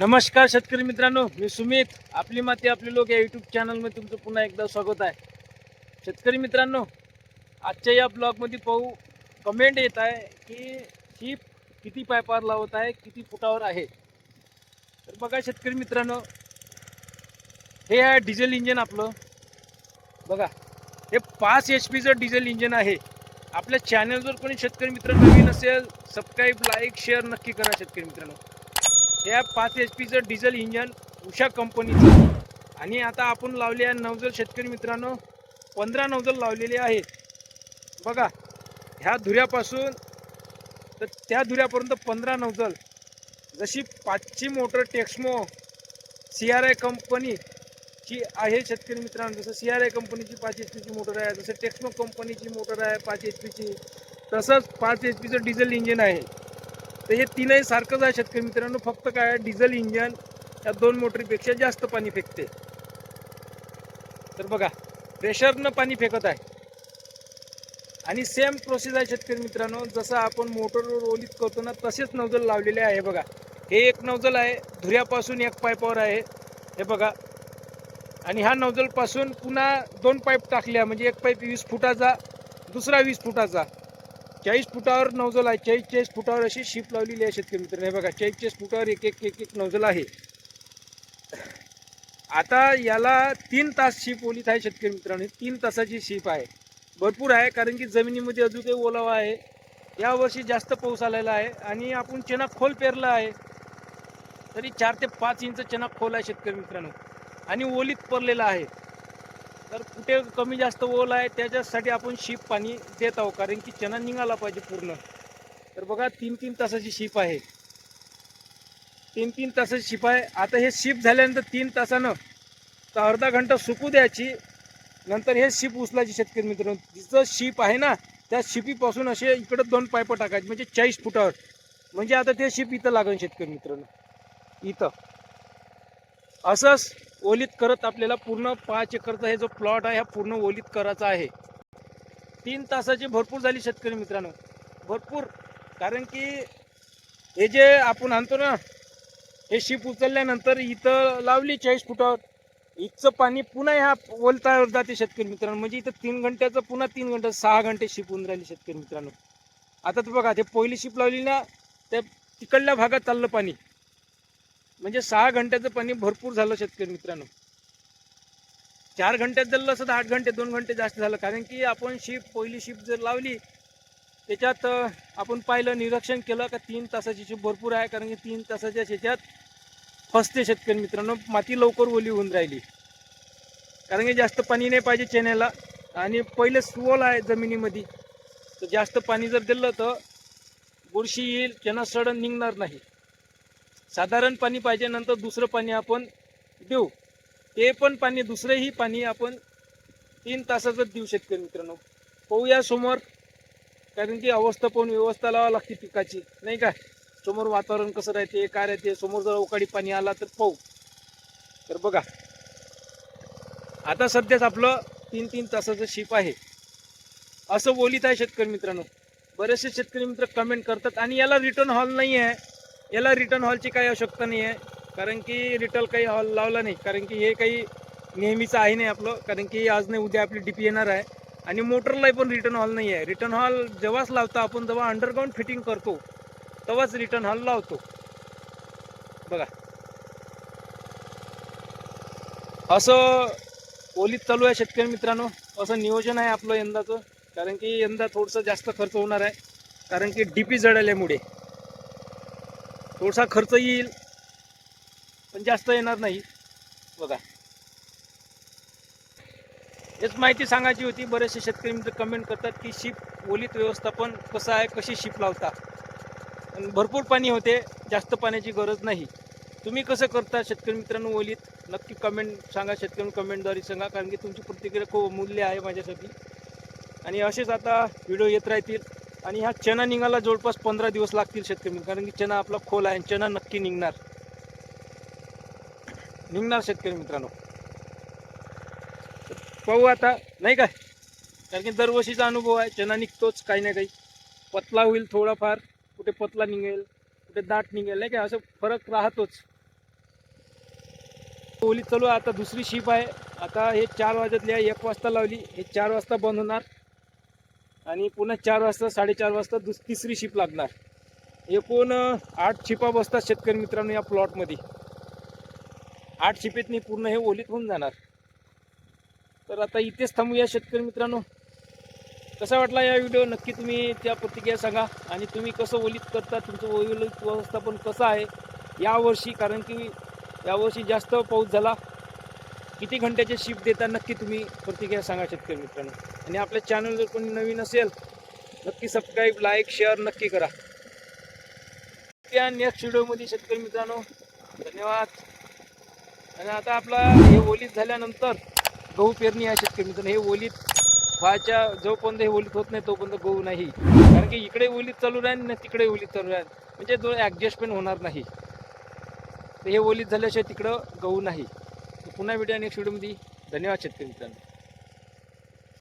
नमस्कार शेतकरी मित्रांनो मी सुमित. आपली माती आपले लोक या यूट्यूब चॅनलमध्ये तुमचं पुन्हा एकदा स्वागत आहे. शेतकरी मित्रांनो आजच्या या ब्लॉगमध्ये पाहू कमेंट येत आहे की ही किती पायपावर लावत आहे किती फुटावर आहे. तर बघा शेतकरी मित्रांनो हे आहे डिझेल इंजिन आपलं. बघा हे पाच एच पीचं डिझेल इंजिन आहे. आपल्या चॅनलवर कोणी शेतकरी मित्र नवीन असेल सबस्क्राईब लाईक शेअर नक्की करा शेतकरी मित्रांनो. या पाच एच पीचं डिझेल इंजन उषा कंपनीचं आणि आता आपण लावले आहे नवजल शेतकरी मित्रांनो पंधरा नवजल लावलेले आहेत. बघा ह्या धुऱ्यापासून तर त्या धुऱ्यापर्यंत पंधरा नवजल. जशी पाचची motor Texmo C R I कंपनीची आहे शेतकरी मित्रांनो जसं सी आर आय कंपनीची पाच एच पीची मोटर आहे जसं टेक्समो कंपनीची मोटर आहे पाच एच पीची तसंच पाच एच पीचं डिझेल इंजिन आहे. तर हे तीनही सारखंच आहे शेतकरी मित्रांनो फक्त काय आहे, डिझेल इंजन या दोन मोटरीपेक्षा जास्त पाणी फेकते. तर बघा प्रेशरनं पाणी फेकत आहे. आणि सेम प्रोसेस आहे शेतकरी मित्रांनो जसं आपण मोटरवर ओलीत करतो ना तसेच नवजल लावलेले आहे. बघा हे एक नवजल आहे धुऱ्यापासून एक पाईपावर आहे. हे बघा आणि ह्या नौजलपासून पुन्हा दोन पाईप टाकल्या म्हणजे एक पाईप वीस फुटाचा दुसरा वीस फुटाचा. चाळीस फुटावर नवजल आहे. चाळीस चाळीस फुटावर अशी शिप लावलेली आहे शेतकरी मित्रांनो. हे बघा चाळीस चाळीस फुटावर एक एक एक एक नवजल आहे. आता याला तीन तास शिप ओलीत आहे शेतकरी मित्रांनो. तीन तासाची शिप आहे. भरपूर आहे कारण की जमिनीमध्ये अजून काही ओलावा आहे. यावर्षी जास्त पाऊस आलेला आहे आणि आपण चना खोल पेरला आहे. तरी चार ते पाच इंच चना खोल आहे शेतकरी मित्रांनो. आणि ओलीत पडलेला आहे. तर कुठे कमी जास्त ओल आहे त्याच्यासाठी आपण शीप पाणी देत आहोत कारण की चणा निघाला पाहिजे पूर्ण. तर बघा तीन तीन तासाची शीप आहे. तीन तीन तासाची शिप आहे. आता हे शिप झाल्यानंतर तीन तासानं तर अर्धा घंटा सुकू द्यायची. नंतर हे शिप उचलायची शेतकरी मित्रांनो. तिचं शिप आहे ना त्या शिपीपासून असे इकडं दोन पायपं टाकायचे म्हणजे चाळीस फुटावर. म्हणजे आता ते शिप इथं लागेल शेतकरी मित्रांनो. इथं. असंच ओलीत करत आपल्याला पूर्ण पाच एकरचा हे जो प्लॉट आहे हा पूर्ण ओलीत करायचा आहे. तीन तासाची भरपूर झाली शेतकरी मित्रांनो. भरपूर. कारण की हे जे आपण आणतो ना हे शिप उचलल्यानंतर इथं लावली चाळीस फुटावर. इथचं पाणी पुन्हा ह्या ओलतावर जाते शेतकरी मित्रांनो. म्हणजे इथं तीन घंट्याचं पुन्हा तीन घंटे सहा घंटे शिप होऊन राहिली शेतकरी मित्रांनो. आता तर बघा ते पहिली शिप लावली ना त्या तिकडल्या भागात चाललं पाणी. म्हणजे सहा घंट्याचं पाणी भरपूर झालं शेतकरी मित्रांनो. चार घंट्यात जर असं तर आठ घंटे दोन घंटे जास्त झालं. कारण की आपण शिप पहिली शिप जर लावली त्याच्यात आपण पाहिलं निरीक्षण केलं का तीन तासाची शिप भरपूर आहे. कारण की तीन तासाच्या शेच्यात फसते शेतकरी मित्रांनो. माती लवकर ओली होऊन राहिली. कारण की जास्त पाणी नाही पाहिजे चेन्याला आणि पहिले सुवल आहे जमिनीमध्ये. तर जास्त पाणी जर दिलं तर बुरशी येईल चेना सडन निघणार नाही. साधारण पाणी पाहिजे नंतर दुसरं पाणी आपण देऊ. ते पण पाणी दुसरंही पाणी आपण तीन तासातच देऊ शेतकरी मित्रांनो. पाहूया समोर कारण की अवस्था पाहून व्यवस्था लावा लागते पिकाची नाही का? समोर वातावरण कसं राहते काय राहते? समोर जर अवकाळी पाणी आला तर पाहू. तर बघा. आता सध्याच आपलं तीन तीन तासाचं शिप आहे. असं बोलीत आहे शेतकरी मित्रांनो. बरेचसे शेतकरी मित्र कमेंट करतात आणि याला रिटर्न हॉल नाही आहे याला रिटर्न हॉलची काही आवश्यकता नाही आहे कारण की रिटर्न काही हॉल लावला नाही. कारण की हे काही नेहमीचं आहे नाही आपलं. कारण की आज नाही उद्या आपली डी पी येणार आहे. आणि मोटरलाही पण रिटर्न हॉल नाही आहे रिटर्न हॉल जेव्हाच लावतो आपण जेव्हा अंडरग्राऊंड फिटिंग करतो तेव्हाच रिटर्न हॉल लावतो. बघा. असं ओलीत चालू आहे शेतकरी मित्रांनो. असं नियोजन आहे आपलं यंदाचं. कारण की यंदा थोडंसं जास्त खर्च होणार आहे. कारण की डी पी जळाल्यामुळे. थोडासा खर्च येईल पण जास्त येणार नाही. बघा. हेच माहिती सांगायची होती बरेचसे शेतकरी मित्र कमेंट करतात की शिप ओलीत व्यवस्थापन कसं आहे कशी शिप लावता. आणि भरपूर पाणी होते जास्त पाण्याची गरज नाही. तुम्ही कसं करता शेतकरी मित्रांनो ओलीत? नक्की कमेंट सांगा शेतकरी कमेंटद्वारे सांगा कारण की तुमची प्रतिक्रिया खूप मूल्य आहे माझ्यासाठी. आणि असेच आता व्हिडिओ येत राहतील. आणि ह्या चना निघायला जवळपास पंधरा दिवस लागतील शेतकरी कारण की चना आपला खोल आहे आणि चना नक्की निघणार. निघणार शेतकरी मित्रांनो. पाहू आता नाही काय? कारण की दरवर्षीचा अनुभव आहे चना निघतोच काही ना काही. पतला होईल थोडाफार कुठे पतला निघेल कुठे दाट निघेल नाही का असं फरक राहतोच. ओली चालू आता दुसरी शिप आहे. आता हे चार वाजतली आहे एक वाजता लावली हे चार वाजता बंद होणार. आणि पुन्हा चार वाजता साडेचार वाजता दुस तिसरी शिप लागणार. एकूण आठ शिपा बसतात शेतकरी मित्रांनो या प्लॉटमध्ये आठ शिपेतनी पूर्ण हे ओलीत होऊन जाणार. तर आता इथेच थांबूया शेतकरी मित्रांनो. कसा वाटला या व्हिडिओ नक्की तुम्ही त्या प्रतिक्रिया सांगा. आणि तुम्ही कसं ओलीत करता? तुमचं ओलीत व्यवस्थापन कसं आहे? यावर्षी कारण की यावर्षी जास्त पाऊस झाला. किती घंट्याचे शिफ्ट देता नक्की तुम्ही प्रतिक्रिया सांगा शेतकरी मित्रांनो. आणि आपल्या चॅनल जर कोणी नवीन असेल नक्की सबस्क्राईब लाईक शेअर नक्की करा. त्या नेक्स्ट व्हिडिओमध्ये शेतकरी मित्रांनो धन्यवाद. आणि आता आपला हे ओलीत झाल्यानंतर गहू पेरणी आहे शेतकरी मित्रांनो. हे ओलीत व्हायच्या जोपर्यंत हे ओलीत होत नाही तोपर्यंत गहू नाही. कारण की इकडे ओलीत चालू राहील ना तिकडे ओलीत चालू राहील. म्हणजे दोन ॲडजस्टमेंट होणार नाही. तर हे ओलीत झाल्याशिवाय तिकडं गहू नाही. पुन्हा भेटूया नेक्स्ट व्हिडिओमध्ये धन्यवाद शेतकरी मित्रांनो.